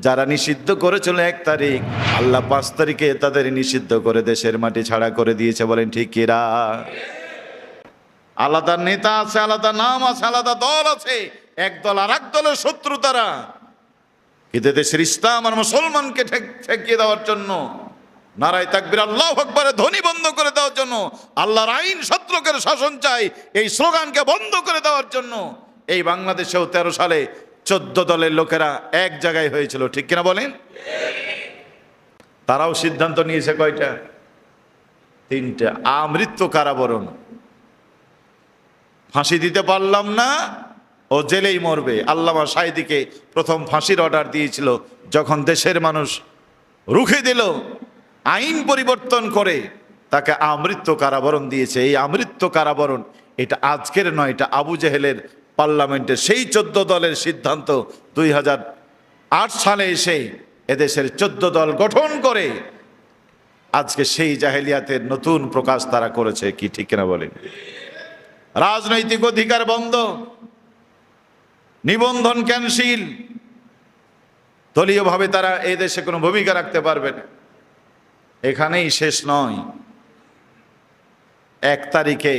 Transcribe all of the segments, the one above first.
যারা নিষিদ্ধ করেছিল এক তারিখ, আল্লাহ পাঁচ তারিখে তাদের নিষিদ্ধ করে দেশের মাটি ছাড়া করে দিয়েছে বলেন ঠিক কিরা আলাদা নেতা আছে, আলাদা নাম আছে, আলাদা দল আছে, এক দল আর এক দলের শত্রু তারা। কিন্তু দেশের ইসলাম আর মুসলমানকে ঠেক- ঠেকিয়ে দেওয়ার জন্য, নারায় তাকবির আল্লাহ আকবরে ধ্বনি বন্ধ করে দেওয়ার জন্য, আল্লাহর আইন শত্রুকের শাসন চাই, এই স্লোগানকে বন্ধ করে দেওয়ার জন্য, এই বাংলাদেশেও তেরো সালে চোদ্দ দলের লোকেরা এক জায়গায় হয়েছিল, ঠিক কিনা বলেন? তারাও সিদ্ধান্ত নিয়েছে কয়টা? তিনটা। আমৃত্যু কারাবরণ। ফাঁসি দিতে পারলাম না, ও জেলেই মরবে। আল্লামা সাইদিকে প্রথম ফাঁসির অর্ডার দিয়েছিল, যখন দেশের মানুষ রুখে দিল, আইন পরিবর্তন করে তাকে আমৃত্যু কারাবরণ দিয়েছে। এই আমৃত্যু কারাবরণ, এটা আজকের নয়, এটা আবু জেহেলের পার্লামেন্টের সেই চোদ্দ দলের সিদ্ধান্ত দুই হাজার আট সালে এসে এদেশের চোদ্দ দল গঠন করে আজকে সেই জাহেলিয়াতের নতুন প্রকাশ তারা করেছে, কি ঠিক কিনা বলেন? রাজনৈতিক অধিকার বন্ধ, নিবন্ধন ক্যান্সিল। দলীয়ভাবে তারা এই দেশে কোনো ভূমিকা রাখতে পারবে না। এখানেই শেষ নয়। এক তারিখে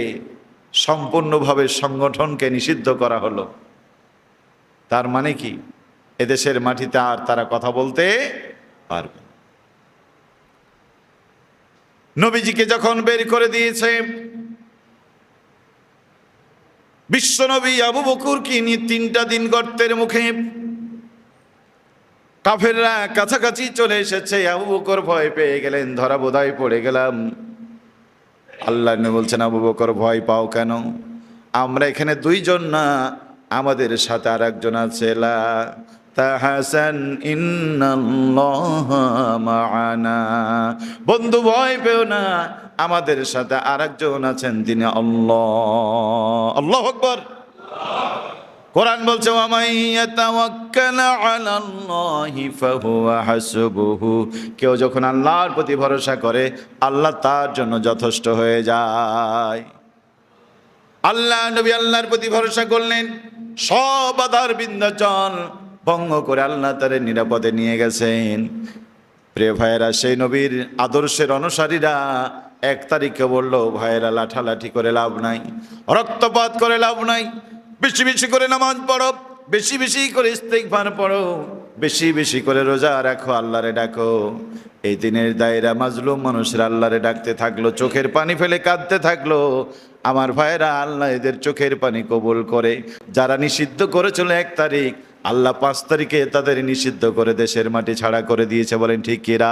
সম্পূর্ণভাবে সংগঠনকে নিষিদ্ধ করা হলো। তার মানে কি? এদেশের মাটিতে আর তারা কথা বলতে পারবে নবীজিকে যখন বের করে দিয়েছে বিশ্বনবী আবু বকুর কি নিয়ে তিনটা দিন গর্তের মুখে? কাফেররা কাছাকাছি চলে এসেছে, আবু বকর ভয় পেয়ে গেলেন, ধরা বোধায় পড়ে গেলাম। আল্লাহ বলছেন, আবু বকর, ভয় পাও কেন? আমরা এখানে দুইজন না, আমাদের সাথে আর একজন আছে বন্ধু, ভয় পেও না, আমাদের সাথে আর একজন আছেন, তিনি আল্লাহ। আল্লাহ কোরআন বলছে কেউ যখন আল্লাহর প্রতি ভরসা করে, আল্লাহ তার জন্য যথেষ্ট হয়ে যায়। আল্লাহ নবী আল্লাহর প্রতি ভরসা করলেন, সব আধার বিন্ধ্যাচল ভঙ্গ করে আল্লাহ তারে নিরাপদে নিয়ে গেছেন। প্রিয় ভাইয়েরা, সেই নবীর আদর্শের অনুসারীরা এক তারিখে বলল, ভাইয়েরা, লাঠালাঠি করে লাভ নাই, রক্তপাত করে লাভ নাই, বেশি বেশি করে নামাজ পড়ো। বেশি বেশি করে ইস্তেকভার পড়ো, বেশি বেশি করে রোজা রাখো, আল্লাহরে ডাকো। এই দিনের দায়রা মাজলুম মানুষের আল্লাহরে ডাকতে থাকল, চোখের পানি ফেলে কাঁদতে থাকল। আমার ভাইয়েরা আল্লাহ এদের চোখের পানি কবুল করে। যারা নিষিদ্ধ করেছিল এক তারিখ, আল্লাহ পাঁচ তারিখে তাদের নিষিদ্ধ করে দেশের মাটি ছাড়া করে দিয়েছে বলেন ঠিক কিরা